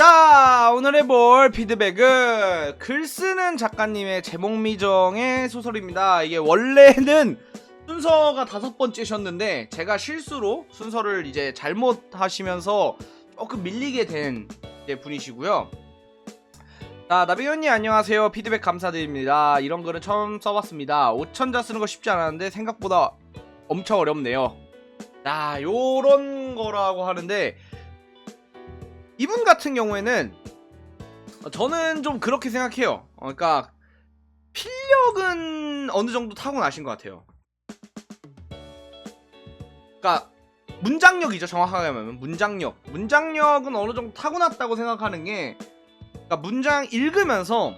자 오늘 해볼 피드백은 글 쓰는 작가님의 제목 미정의 소설입니다. 이게 원래는 순서가 다섯 번째셨는데 제가 실수로 순서를 이제 잘못하시면서 조금 밀리게 된 분이시고요. 자 나비언니 안녕하세요. 피드백 감사드립니다. 이런 글은 처음 써봤습니다. 5천자 쓰는 거 쉽지 않았는데 생각보다 엄청 어렵네요. 자 요런 거라고 하는데 이분 같은 경우에는 어, 저는 좀 그렇게 생각해요. 어, 그러니까 필력은 어느 정도 타고나신 것 같아요. 그러니까 문장력이죠. 정확하게 하면 문장력. 문장력은 어느 정도 타고났다고 생각하는 게 그러니까 문장 읽으면서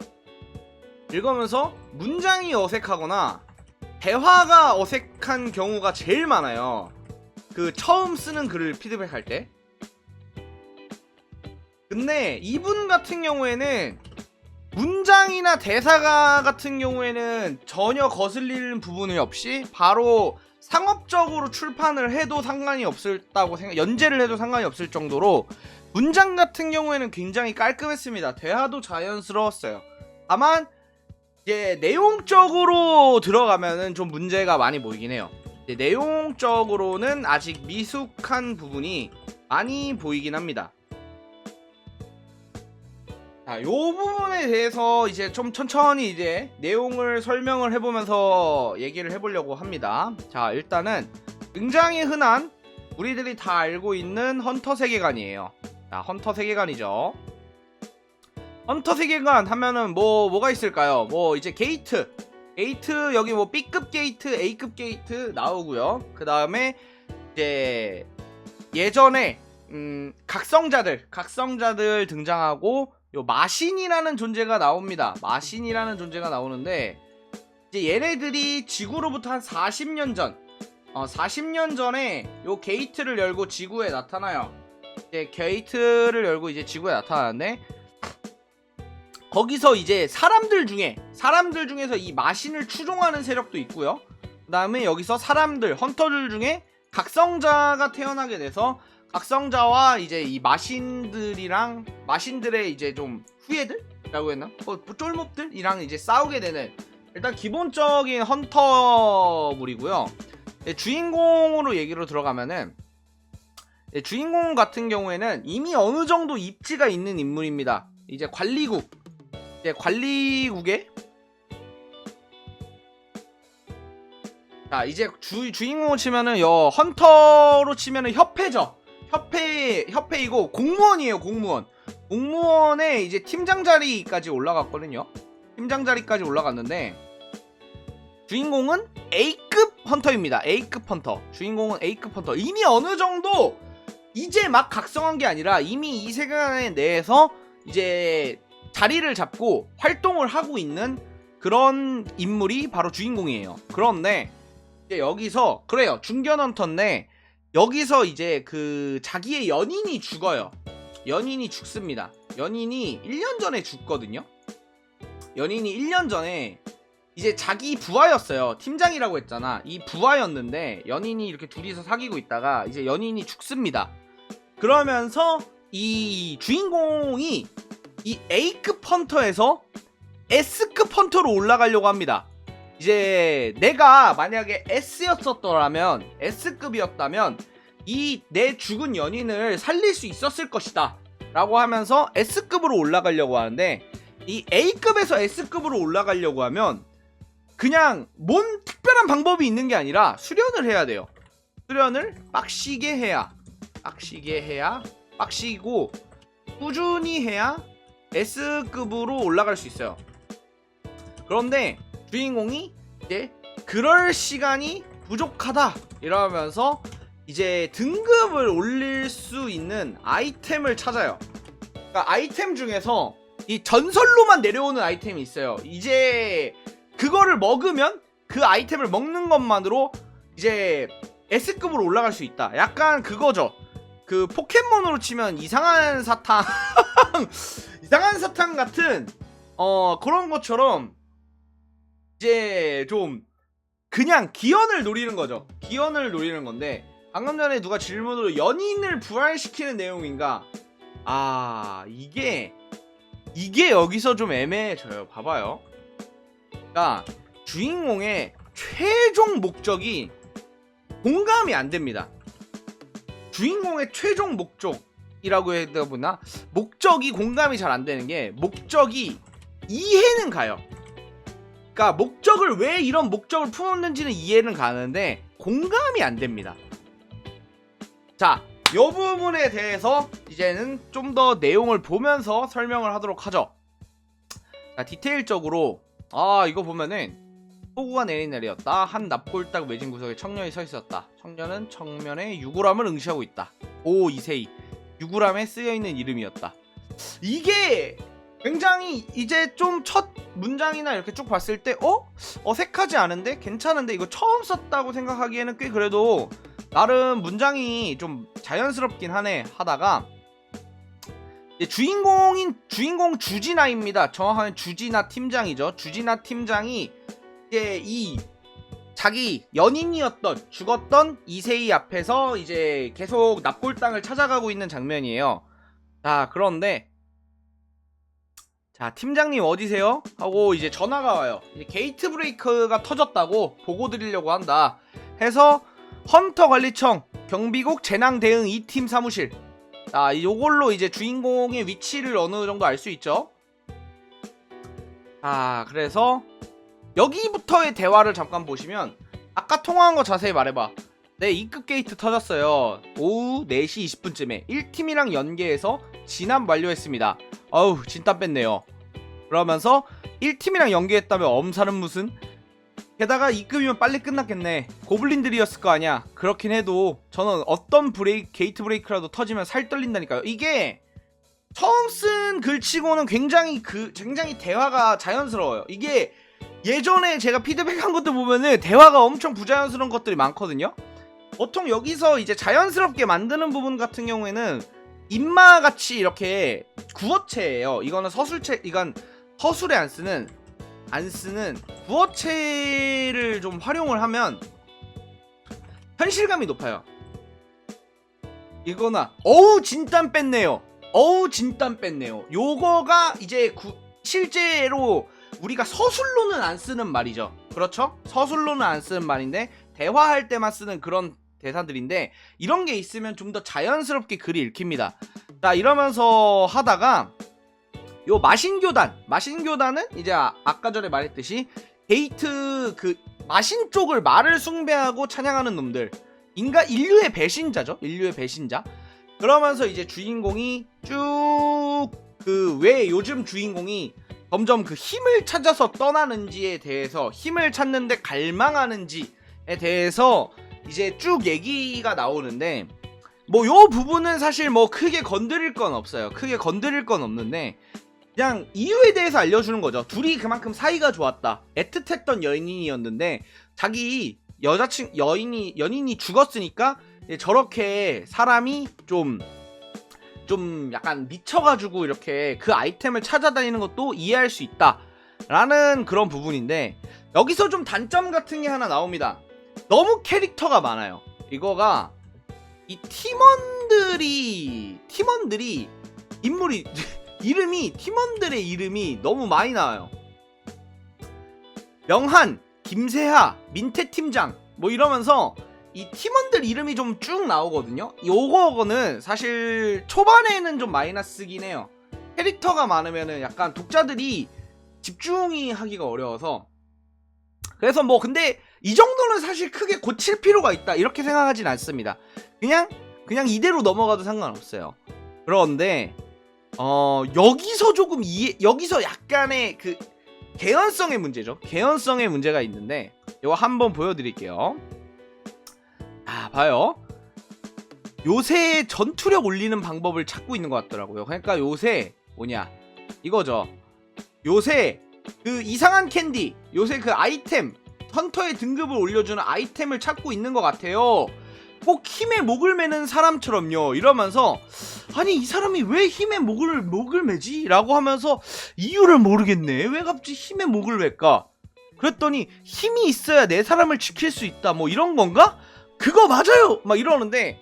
읽으면서 문장이 어색하거나 대화가 어색한 경우가 제일 많아요. 그 처음 쓰는 글을 피드백할 때. 근데 이분 같은 경우에는 문장이나 대사가 같은 경우에는 전혀 거슬리는 부분이 없이 바로 상업적으로 출판을 해도 상관이 없었다고 생각 연재를 해도 상관이 없을 정도로 문장 같은 경우에는 굉장히 깔끔했습니다. 대화도 자연스러웠어요. 다만 이제 내용적으로 들어가면은 좀 문제가 많이 보이긴 해요. 내용적으로는 아직 미숙한 부분이 많이 보이긴 합니다. 자, 요 부분에 대해서 이제 좀 천천히 이제 내용을 설명을 해보면서 얘기를 해보려고 합니다. 자, 일단은 굉장히 흔한 우리들이 다 알고 있는 헌터 세계관이에요. 자, 헌터 세계관이죠. 헌터 세계관 하면은 뭐 뭐가 있을까요? 뭐 이제 게이트, 게이트 여기 뭐 B급 게이트, A급 게이트 나오고요. 그 다음에 이제 예전에 음, 각성자들, 각성자들 등장하고 요 마신이라는 존재가 나옵니다. 마신이라는 존재가 나오는데 이제 얘네들이 지구로부터 한 40년 전, 어 40년 전에 요 게이트를 열고 지구에 나타나요. 이제 게이트를 열고 이제 지구에 나타나는데 거기서 이제 사람들 중에 사람들 중에서 이 마신을 추종하는 세력도 있고요. 그다음에 여기서 사람들 헌터들 중에 각성자가 태어나게 돼서 각성자와 이제 이 마신들이랑 마신들의 이제 좀 후예들이라고 했나? 뭐, 뭐 쫄몹들이랑 이제 싸우게 되는 일단 기본적인 헌터물이고요. 네, 주인공으로 얘기로 들어가면은 네, 주인공 같은 경우에는 이미 어느 정도 입지가 있는 인물입니다. 이제 관리국, 이제 관리국에 자 이제 주 주인공을 치면은 여 헌터로 치면은 협회죠. 협회 협회이고 공무원이에요 공무원. 공무원에 이제 팀장 자리까지 올라갔거든요. 팀장 자리까지 올라갔는데 주인공은 A급 헌터입니다. A급 헌터. 주인공은 A급 헌터. 이미 어느 정도 이제 막 각성한 게 아니라 이미 이 세계 내에서 이제 자리를 잡고 활동을 하고 있는 그런 인물이 바로 주인공이에요. 그런데 여기서 그래요. 중견 헌터인데 여기서 이제 그 자기의 연인이 죽어요. 연인이 죽습니다. 연인이 1년 전에 죽거든요. 연인이 1년 전에 이제 자기 부하였어요. 팀장이라고 했잖아. 이 부하였는데 연인이 이렇게 둘이서 사귀고 있다가 이제 연인이 죽습니다. 그러면서 이 주인공이 이 A급 헌터에서 S급 헌터로 올라가려고 합니다. 이제 내가 만약에 S였었더라면 S급이었다면 이 내 죽은 연인을 살릴 수 있었을 것이다. 라고 하면서 S급으로 올라가려고 하는데 이 A급에서 S급으로 올라가려고 하면 그냥 뭔 특별한 방법이 있는 게 아니라 수련을 해야 돼요. 수련을 빡시게 해야 빡시게 해야 빡시고 꾸준히 해야 S급으로 올라갈 수 있어요. 그런데 주인공이 이제 그럴 시간이 부족하다 이러면서 이제 등급을 올릴 수 있는 아이템을 찾아요. 그러니까 아이템 중에서 이 전설로만 내려오는 아이템이 있어요. 이제 그거를 먹으면 그 아이템을 먹는 것만으로 이제 S급으로 올라갈 수 있다. 약간 그거죠. 그 포켓몬으로 치면 이상한 사탕 이상한 사탕 같은 어 그런 것처럼 이제 좀 그냥 기연을 노리는 거죠. 기연을 노리는 건데 방금 전에 누가 질문으로 연인을 부활시키는 내용인가? 아 이게 이게 여기서 좀 애매해져요. 봐봐요. 그러니까 주인공의 최종 목적이 공감이 안 됩니다. 주인공의 최종 목적이라고 해야 되나? 목적이 공감이 잘 안 되는 게 목적이 이해는 가요. 그러니까 목적을 왜 이런 목적을 품었는지는 이해는 가는데 공감이 안 됩니다. 자, 이 부분에 대해서 이제는 좀 더 내용을 보면서 설명을 하도록 하죠. 자, 디테일적으로 아 이거 보면은 폭우가 내리내리였다. 한 납골딱 외진 구석에 청년이 서 있었다. 청년은 청면에 유구람을 응시하고 있다. 오 이세이 유구람에 쓰여 있는 이름이었다. 이게 굉장히 이제 좀 첫 문장이나 이렇게 쭉 봤을 때 어? 어색하지 않은데 괜찮은데 이거 처음 썼다고 생각하기에는 꽤 그래도 나름 문장이 좀 자연스럽긴 하네 하다가 주인공인 주인공 주진아입니다. 정확하게 주진아 팀장이죠. 주진아 팀장이 이제 이 자기 연인이었던 죽었던 이세희 앞에서 이제 계속 납골당을 찾아가고 있는 장면이에요. 자 그런데 자 팀장님 어디세요? 하고 이제 전화가 와요. 이제 게이트 브레이크가 터졌다고 보고 드리려고 한다. 해서 헌터 관리청 경비국 재난 대응 2팀 사무실. 자 요걸로 이제 주인공의 위치를 어느 정도 알 수 있죠. 자 그래서 여기부터의 대화를 잠깐 보시면 아까 통화한 거 자세히 말해봐. 네, 2급 게이트 터졌어요. 오후 4시 20분쯤에 1팀이랑 연계해서 진압 완료했습니다. 어우, 진땀 뺐네요. 그러면서 1팀이랑 연계했다면 엄살은 무슨? 게다가 2급이면 빨리 끝났겠네. 고블린들이었을 거 아니야. 그렇긴 해도 저는 어떤 브레이크, 게이트 브레이크라도 터지면 살 떨린다니까요. 이게 처음 쓴 글치고는 굉장히 그 굉장히 대화가 자연스러워요. 이게 예전에 제가 피드백한 것들 보면은 대화가 엄청 부자연스러운 것들이 많거든요. 보통 여기서 이제 자연스럽게 만드는 부분 같은 경우에는 인마 같이 이렇게 구어체예요. 이거는 서술체, 이건 서술에 안 쓰는 안 쓰는 구어체를 좀 활용을 하면 현실감이 높아요. 이거나 어우 진땀 뺐네요. 어우 진땀 뺐네요. 요거가 이제 구- 실제로 우리가 서술로는 안 쓰는 말이죠. 그렇죠? 서술로는 안 쓰는 말인데 대화할 때만 쓰는 그런 대사들인데 이런 게 있으면 좀 더 자연스럽게 글이 읽힙니다. 자 이러면서 하다가 요 마신교단 마신교단은 이제 아, 아까 전에 말했듯이 게이트 그 마신 쪽을 말을 숭배하고 찬양하는 놈들. 인간 인류의 배신자죠? 인류의 배신자. 그러면서 이제 주인공이 쭉 그 왜 요즘 주인공이 점점 그 힘을 찾아서 떠나는지에 대해서 힘을 찾는데 갈망하는지에 대해서 이제 쭉 얘기가 나오는데 뭐요 부분은 사실 뭐 크게 건드릴 건 없어요. 크게 건드릴 건 없는데 그냥 이유에 대해서 알려주는 거죠. 둘이 그만큼 사이가 좋았다. 애틋했던 연인이었는데 자기 여자친 여인이 연인이 죽었으니까 저렇게 사람이 좀좀 약간 미쳐가지고 이렇게 그 아이템을 찾아다니는 것도 이해할 수 있다 라는 그런 부분인데 여기서 좀 단점 같은 게 하나 나옵니다. 너무 캐릭터가 많아요. 이거가 이 팀원들이 팀원들이 인물이 이름이 팀원들의 이름이 너무 많이 나와요. 명한, 김세하, 민태 팀장 뭐 이러면서 이 팀원들 이름이 좀 쭉 나오거든요. 요거는 사실 초반에는 좀 마이너스긴 해요. 캐릭터가 많으면은 약간 독자들이 집중이 하기가 어려워서 그래서 뭐 근데 이 정도는 사실 크게 고칠 필요가 있다 이렇게 생각하진 않습니다. 그냥 그냥 이대로 넘어가도 상관없어요. 그런데 어 여기서 조금 이해 여기서 약간의 그 개연성의 문제죠. 개연성의 문제가 있는데 이거 한번 보여드릴게요. 아 봐요. 요새 전투력 올리는 방법을 찾고 있는 것 같더라고요. 그러니까 요새 뭐냐 이거죠. 요새 그 이상한 캔디 요새 그 아이템 헌터의 등급을 올려주는 아이템을 찾고 있는 것 같아요. 꼭 힘에 목을 매는 사람처럼요. 이러면서 아니 이 사람이 왜 힘에 목을 목을 매지? 라고 하면서 이유를 모르겠네. 왜 갑자기 힘에 목을 맬까? 그랬더니 힘이 있어야 내 사람을 지킬 수 있다. 뭐 이런 건가? 그거 맞아요. 막 이러는데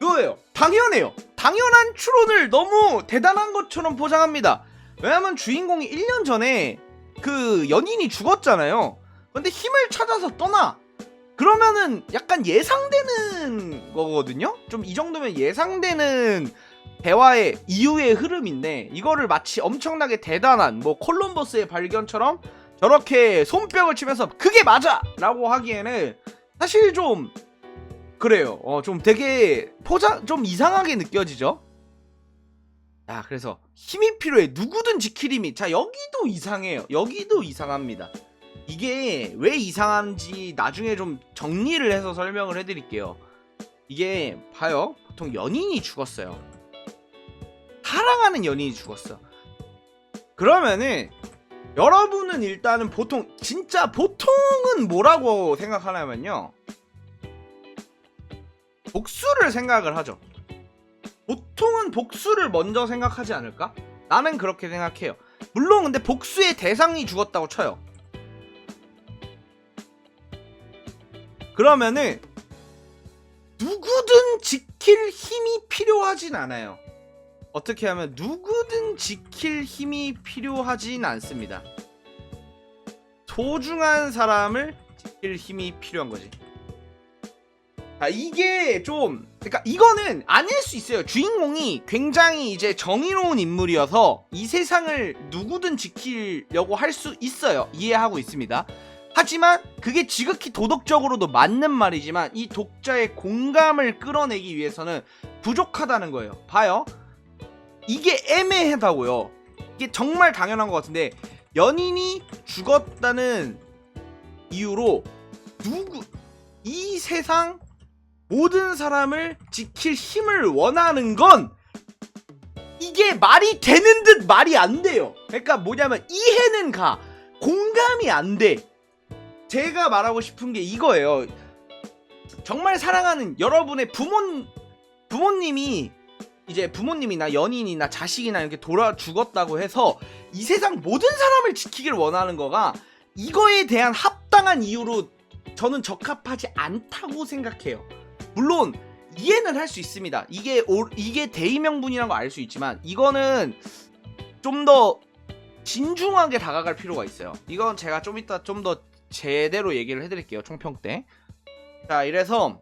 그거예요. 당연해요. 당연한 추론을 너무 대단한 것처럼 포장합니다. 왜냐면 주인공이 1년 전에 그 연인이 죽었잖아요. 근데 힘을 찾아서 떠나. 그러면은 약간 예상되는 거거든요? 좀 이 정도면 예상되는 대화의 이후의 흐름인데 이거를 마치 엄청나게 대단한 뭐 콜럼버스의 발견처럼 저렇게 손뼉을 치면서 그게 맞아! 라고 하기에는 사실 좀 그래요. 어, 좀 되게 포장 좀 이상하게 느껴지죠? 자, 그래서 힘이 필요해. 누구든 지킬 힘이. 자, 여기도 이상해요. 여기도 이상합니다. 이게 왜 이상한지 나중에 좀 정리를 해서 설명을 해드릴게요. 이게 봐요. 보통 연인이 죽었어요. 사랑하는 연인이 죽었어. 그러면은 여러분은 일단은 보통 진짜 보통은 뭐라고 생각하냐면요. 복수를 생각을 하죠. 보통은 복수를 먼저 생각하지 않을까? 나는 그렇게 생각해요. 물론 근데 복수의 대상이 죽었다고 쳐요. 그러면은 누구든 지킬 힘이 필요하진 않아요. 어떻게 하면 누구든 지킬 힘이 필요하진 않습니다. 소중한 사람을 지킬 힘이 필요한 거지. 자, 이게 좀, 그러니까 이거는 아닐 수 있어요. 주인공이 굉장히 이제 정의로운 인물이어서 이 세상을 누구든 지키려고 할 수 있어요. 이해하고 있습니다. 하지만 그게 지극히 도덕적으로도 맞는 말이지만 이 독자의 공감을 끌어내기 위해서는 부족하다는 거예요. 봐요. 이게 애매하다고요. 이게 정말 당연한 것 같은데 연인이 죽었다는 이유로 누구 이 세상 모든 사람을 지킬 힘을 원하는 건 이게 말이 되는 듯 말이 안 돼요. 그러니까 뭐냐면 이해는 가 공감이 안 돼. 제가 말하고 싶은 게 이거예요. 정말 사랑하는 여러분의 부모 부모님이 이제 부모님이나 연인이나 자식이나 이렇게 돌아 죽었다고 해서 이 세상 모든 사람을 지키길 원하는 거가 이거에 대한 합당한 이유로 저는 적합하지 않다고 생각해요. 물론 이해는 할 수 있습니다. 이게 오, 이게 대의명분이라는 거알수 있지만 이거는 좀 더 진중하게 다가갈 필요가 있어요. 이건 제가 좀 이따 좀 더 제대로 얘기를 해드릴게요. 총평 때. 자, 이래서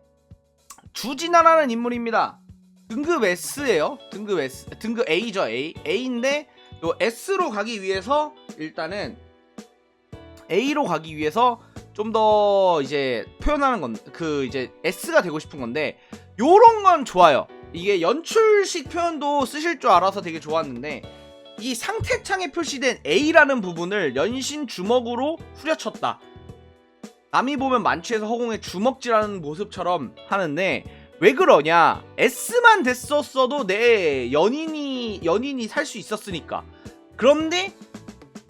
주진아라는 인물입니다. 등급 S예요. 등급 S, 등급 A죠 A. A인데 요 S로 가기 위해서 일단은 A로 가기 위해서 좀 더 이제 표현하는 건 그 이제 S가 되고 싶은 건데 요런 건 좋아요. 이게 연출식 표현도 쓰실 줄 알아서 되게 좋았는데 이 상태창에 표시된 A라는 부분을 연신 주먹으로 후려쳤다. 남이 보면 만취해서 허공에 주먹질하는 모습처럼 하는데 왜 그러냐? S만 됐었어도 내 연인이 연인이 살 수 있었으니까. 그런데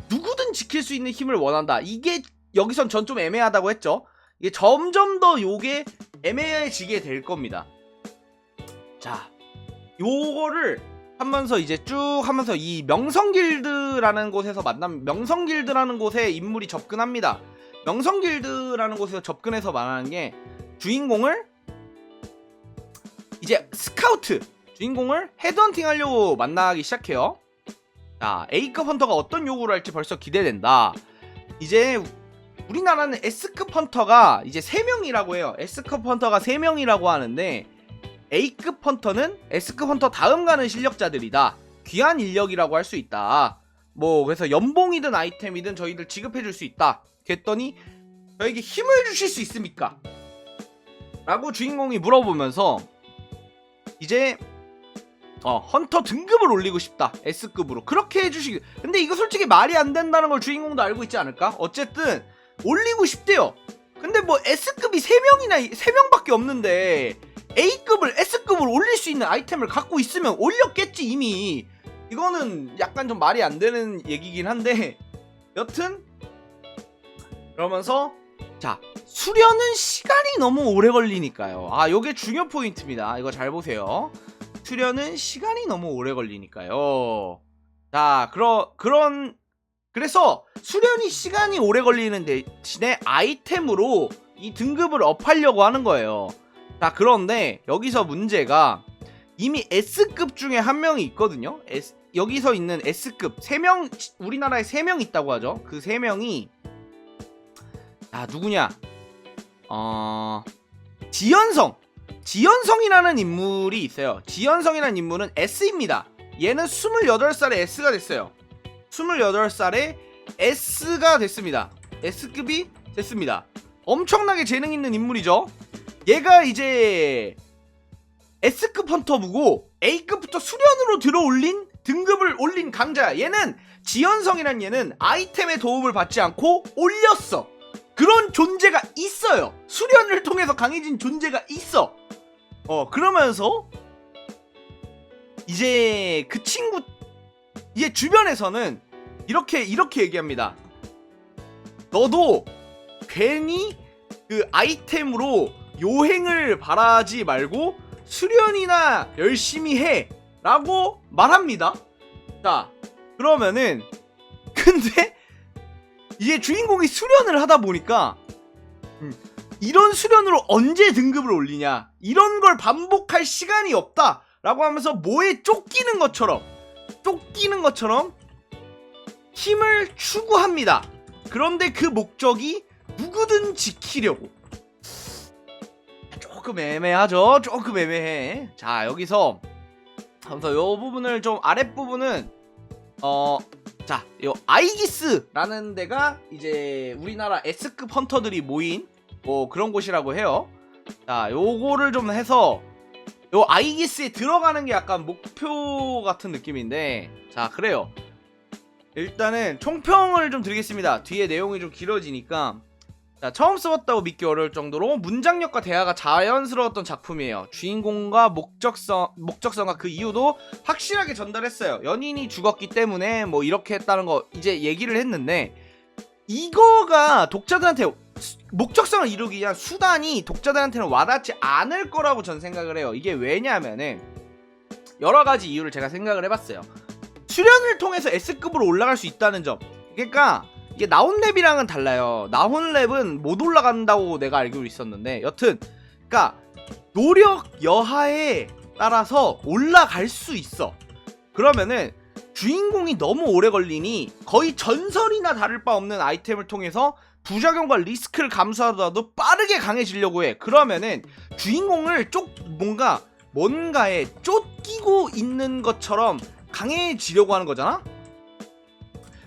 누구든 지킬 수 있는 힘을 원한다. 이게 여기선 전 좀 애매하다고 했죠. 이게 점점 더 요게 애매해지게 될 겁니다. 자, 요거를 하면서 이제 쭉 하면서 이 명성길드라는 곳에서 만남 명성길드라는 곳에 인물이 접근합니다. 명성길드라는 곳에서 접근해서 말하는 게 주인공을 이제 스카우트 주인공을 헤드헌팅 하려고 만나기 시작해요. 자, A급 헌터가 어떤 요구를 할지 벌써 기대된다. 이제 우리나라는 S급 헌터가 이제 3명이라고 해요. S급 헌터가 3명이라고 하는데 A급 헌터는 S급 헌터 다음 가는 실력자들이다. 귀한 인력이라고 할 수 있다. 뭐 그래서 연봉이든 아이템이든 저희들 지급해 줄 수 있다. 그랬더니 저에게 힘을 주실 수 있습니까? 라고 주인공이 물어보면서 이제 어 헌터 등급을 올리고 싶다 S급으로. 그렇게 해주시기. 근데 이거 솔직히 말이 안 된다는 걸 주인공도 알고 있지 않을까? 어쨌든 올리고 싶대요. 근데 뭐 S급이 3명이나 3명밖에 없는데 A급을 S급을 올릴 수 있는 아이템을 갖고 있으면 올렸겠지 이미. 이거는 약간 좀 말이 안 되는 얘기긴 한데. 여튼 그러면서 자 수련은 시간이 너무 오래 걸리니까요. 아 요게 중요 포인트입니다. 이거 잘 보세요. 수련은 시간이 너무 오래 걸리니까요. 자 그러, 그런 그래서 수련이 시간이 오래 걸리는 대신에 아이템으로 이 등급을 업하려고 하는 거예요. 자 그런데 여기서 문제가 이미 S급 중에 한 명이 있거든요. S, 여기서 있는 S급. 세명 우리나라에 세명 있다고 하죠. 그세 명이 아 누구냐? 어 지연성 지연성이라는 인물이 있어요. 지연성이라는 인물은 S입니다. 얘는 28살에 S가 됐어요. 28살에 S가 됐습니다. S급이 됐습니다. 엄청나게 재능 있는 인물이죠. 얘가 이제 S급 헌터부고 A급부터 수련으로 들어올린 등급을 올린 강자야. 얘는 지연성이란 얘는 아이템의 도움을 받지 않고 올렸어. 그런 존재가 있어요. 수련을 통해서 강해진 존재가 있어. 어, 그러면서 이제 그 친구 이제 주변에서는 이렇게 이렇게 얘기합니다. 너도 괜히 그 아이템으로 요행을 바라지 말고 수련이나 열심히 해 라고 말합니다. 자, 그러면은 근데 이제 주인공이 수련을 하다 보니까 음, 이런 수련으로 언제 등급을 올리냐 이런 걸 반복할 시간이 없다 라고 하면서 뭐에 쫓기는 것처럼 쫓기는 것처럼 힘을 추구합니다. 그런데 그 목적이 누구든 지키려고 조금 애매하죠. 조금 애매해. 자 여기서 그래서 요 부분을 좀 아랫 부분은 어. 자, 요 아이기스라는 데가 이제 우리나라 S급 헌터들이 모인 뭐 그런 곳이라고 해요. 자, 요거를 좀 해서 요 아이기스에 들어가는 게 약간 목표 같은 느낌인데 자, 그래요. 일단은 총평을 좀 드리겠습니다. 뒤에 내용이 좀 길어지니까 자, 처음 써봤다고 믿기 어려울 정도로 문장력과 대화가 자연스러웠던 작품이에요. 주인공과 목적성, 목적성과 그 이유도 확실하게 전달했어요. 연인이 죽었기 때문에 뭐 이렇게 했다는 거 이제 얘기를 했는데 이거가 독자들한테 수- 목적성을 이루기 위한 수단이 독자들한테는 와닿지 않을 거라고 전 생각을 해요. 이게 왜냐하면은 여러 가지 이유를 제가 생각을 해봤어요. 수련을 통해서 S급으로 올라갈 수 있다는 점. 그러니까 이게 나온 랩이랑은 달라요. 나온 랩은 못 올라간다고 내가 알고 있었는데 여튼 그러니까 노력 여하에 따라서 올라갈 수 있어. 그러면은 주인공이 너무 오래 걸리니 거의 전설이나 다를 바 없는 아이템을 통해서 부작용과 리스크를 감수하더라도 빠르게 강해지려고 해. 그러면은 주인공을 쪽 뭔가 뭔가에 쫓기고 있는 것처럼 강해지려고 하는 거잖아?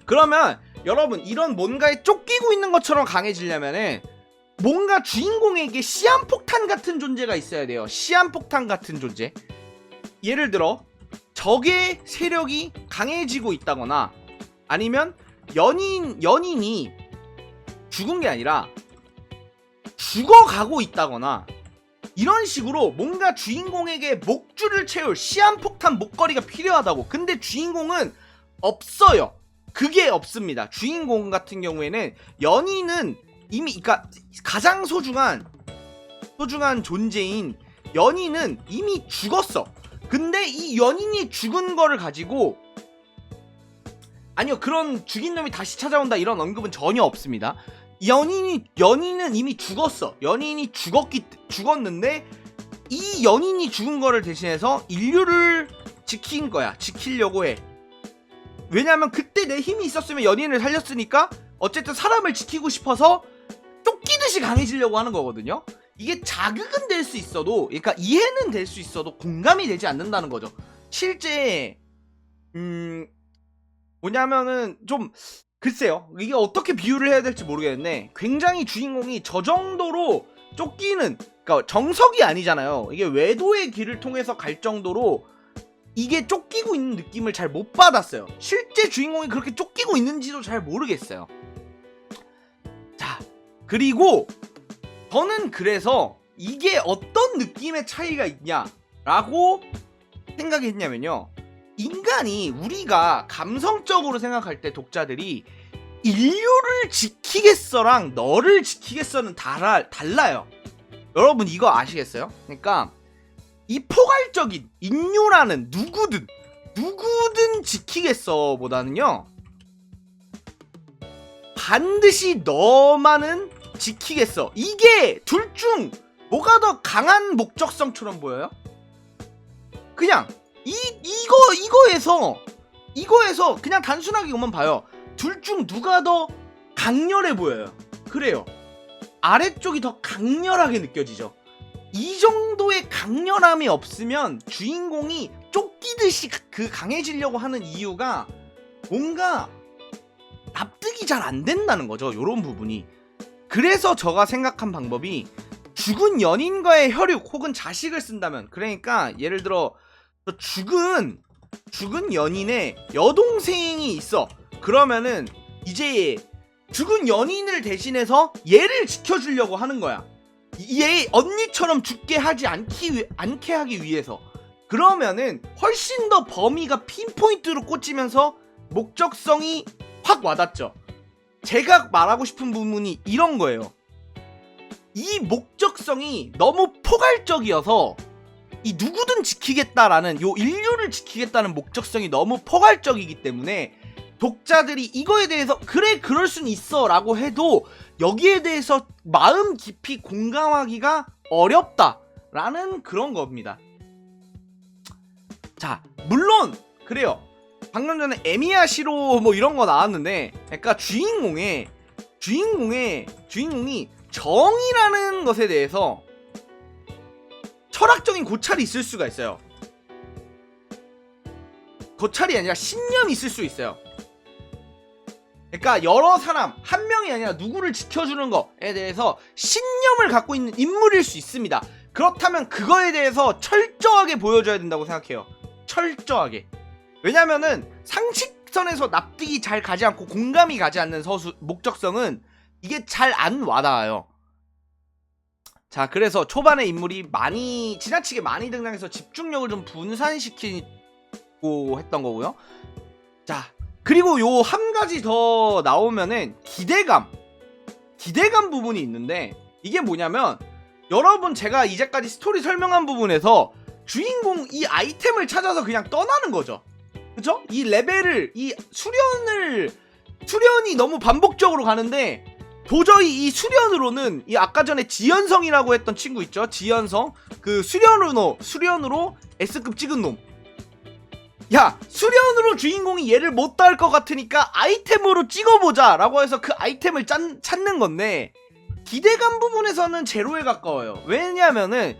그러면 여러분 이런 뭔가에 쫓기고 있는 것처럼 강해지려면은 뭔가 주인공에게 시한폭탄 같은 존재가 있어야 돼요. 시한폭탄 같은 존재. 예를 들어 적의 세력이 강해지고 있다거나 아니면 연인 연인이 죽은 게 아니라 죽어가고 있다거나 이런 식으로 뭔가 주인공에게 목줄을 채울 시한폭탄 목걸이가 필요하다고. 근데 주인공은 없어요. 그게 없습니다. 주인공 같은 경우에는 연인은 이미 그러니까 가장 소중한 소중한 존재인 연인은 이미 죽었어. 근데 이 연인이 죽은 거를 가지고 아니요 그런 죽인 놈이 다시 찾아온다 이런 언급은 전혀 없습니다. 연인이 연인은 이미 죽었어. 연인이 죽었기 죽었는데 이 연인이 죽은 거를 대신해서 인류를 지킨 거야. 지키려고 해. 왜냐면 그때 내 힘이 있었으면 연인을 살렸으니까 어쨌든 사람을 지키고 싶어서 쫓기듯이 강해지려고 하는 거거든요. 이게 자극은 될 수 있어도, 그러니까 이해는 될 수 있어도 공감이 되지 않는다는 거죠. 실제 음 뭐냐면은 좀 글쎄요. 이게 어떻게 비유를 해야 될지 모르겠는데 굉장히 주인공이 저 정도로 쫓기는 그러니까 정석이 아니잖아요. 이게 외도의 길을 통해서 갈 정도로 이게 쫓기고 있는 느낌을 잘 못 받았어요. 실제 주인공이 그렇게 쫓기고 있는지도 잘 모르겠어요. 자, 그리고 저는 그래서 이게 어떤 느낌의 차이가 있냐라고 생각이 했냐면요. 인간이 우리가 감성적으로 생각할 때 독자들이 인류를 지키겠어랑 너를 지키겠어는 달라, 달라요. 여러분 이거 아시겠어요? 그러니까 이 포괄적인 인류라는 누구든 누구든 지키겠어 보다는요 반드시 너만은 지키겠어 이게 둘 중 뭐가 더 강한 목적성처럼 보여요? 그냥 이 이거 이거에서 이거에서 그냥 단순하게 이것만 봐요. 둘 중 누가 더 강렬해 보여요. 그래요. 아래쪽이 더 강렬하게 느껴지죠. 이 정도의 강렬함이 없으면 주인공이 쫓기듯이 그 강해지려고 하는 이유가 뭔가 납득이 잘 안 된다는 거죠. 요런 부분이. 그래서 제가 생각한 방법이 죽은 연인과의 혈육 혹은 자식을 쓴다면 그러니까 예를 들어 죽은 죽은 연인의 여동생이 있어. 그러면은 이제 죽은 연인을 대신해서 얘를 지켜주려고 하는 거야. 얘 언니처럼 죽게 하지 않기 위- 않게 하기 위해서. 그러면은 훨씬 더 범위가 핀포인트로 꽂히면서 목적성이 확 와닿죠. 제가 말하고 싶은 부분이 이런 거예요. 이 목적성이 너무 포괄적이어서 이 누구든 지키겠다라는 요 인류를 지키겠다는 목적성이 너무 포괄적이기 때문에 독자들이 이거에 대해서 그래 그럴 순 있어라고 해도 여기에 대해서 마음 깊이 공감하기가 어렵다라는 그런 겁니다. 자, 물론 그래요. 방금 전에 에미야시로 뭐 이런 거 나왔는데 그러니까 주인공의 주인공의 주인공이 정이라는 것에 대해서 철학적인 고찰이 있을 수가 있어요. 고찰이 아니라 신념이 있을 수 있어요. 그러니까 여러 사람 한 명이 아니라 누구를 지켜주는 거에 대해서 신념을 갖고 있는 인물일 수 있습니다. 그렇다면 그거에 대해서 철저하게 보여줘야 된다고 생각해요. 철저하게. 왜냐면은 상식선에서 납득이 잘 가지 않고 공감이 가지 않는 서수 목적성은 이게 잘 안 와닿아요. 자, 그래서 초반에 인물이 많이 지나치게 많이 등장해서 집중력을 좀 분산시키고 했던 거고요. 자, 그리고 요 한 가지 더 나오면은 기대감. 기대감 부분이 있는데 이게 뭐냐면 여러분 제가 이제까지 스토리 설명한 부분에서 주인공 이 아이템을 찾아서 그냥 떠나는 거죠. 그죠? 이 레벨을 이 수련을 수련이 너무 반복적으로 가는데 도저히 이 수련으로는 이 아까 전에 지연성이라고 했던 친구 있죠? 지연성 그 수련으로 수련으로 S급 찍은 놈. 야 수련으로 주인공이 얘를 못 따을 것 같으니까 아이템으로 찍어보자 라고 해서 그 아이템을 짠, 찾는 건데 기대감 부분에서는 제로에 가까워요. 왜냐면은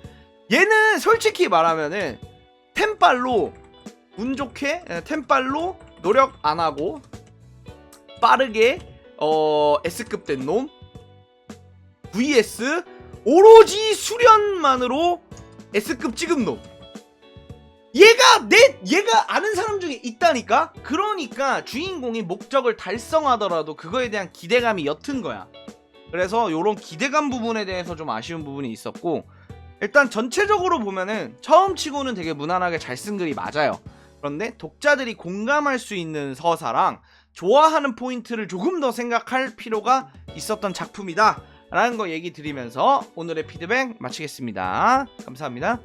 얘는 솔직히 말하면은 템빨로 운 좋게 에, 템빨로 노력 안 하고 빠르게 어 S급 된 놈 vs 오로지 수련만으로 S급 찍은 놈 얘가 내 얘가 아는 사람 중에 있다니까? 그러니까 주인공이 목적을 달성하더라도 그거에 대한 기대감이 옅은 거야. 그래서 요런 기대감 부분에 대해서 좀 아쉬운 부분이 있었고 일단 전체적으로 보면은 처음 치고는 되게 무난하게 잘 쓴 글이 맞아요. 그런데 독자들이 공감할 수 있는 서사랑 좋아하는 포인트를 조금 더 생각할 필요가 있었던 작품이다 라는 거 얘기 드리면서 오늘의 피드백 마치겠습니다. 감사합니다